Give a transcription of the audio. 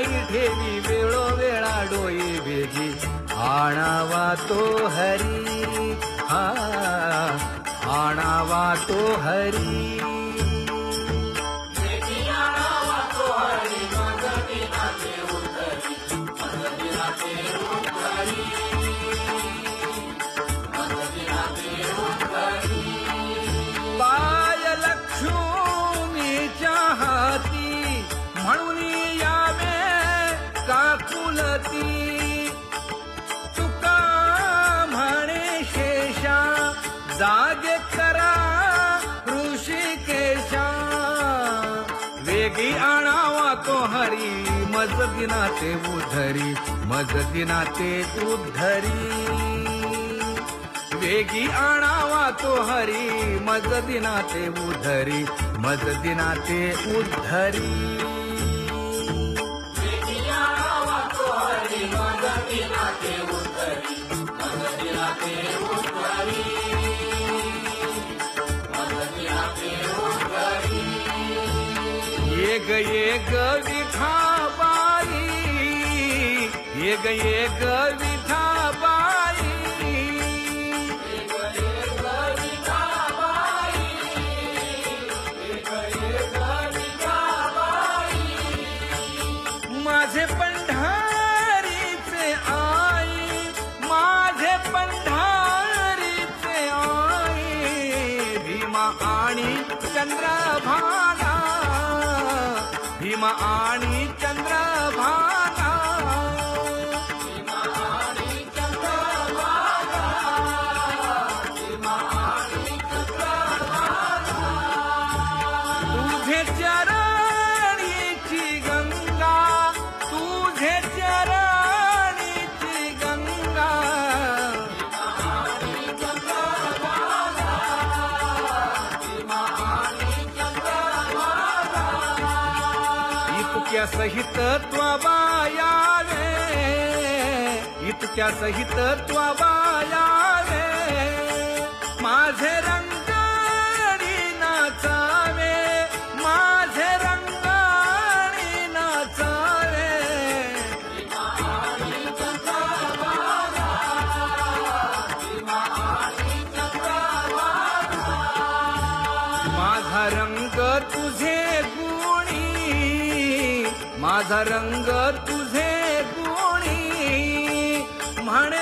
पायी ठेवी वेळोवेळा डोई बेगी आणावा तो हरी हा आणावा तो हरी Thank you. जागे करा ऋषिकेशा. वेगी आणावा तो हरी मज दिनाते उधरी मज दिनाते उद्धरी वेगी आणावा तो हरी मज दिनाते उधरी मज दिनाते उद्धरी एक एक ये ग विठाबाई एक ग ये विठाबाई. माझे पंढारीचे आई माझे पंढारीचे आई भीमा आणि चंद्रभा भीमा आणि चंद्रभागा इतक्या सहित त्वबायावे इतक्या सहित त्वबायावे माझे रंगाणी नाचावे माझे रंगाणी नाचावे. माझा रंग तुझे माझा रंग तुझे गुणी म्हणे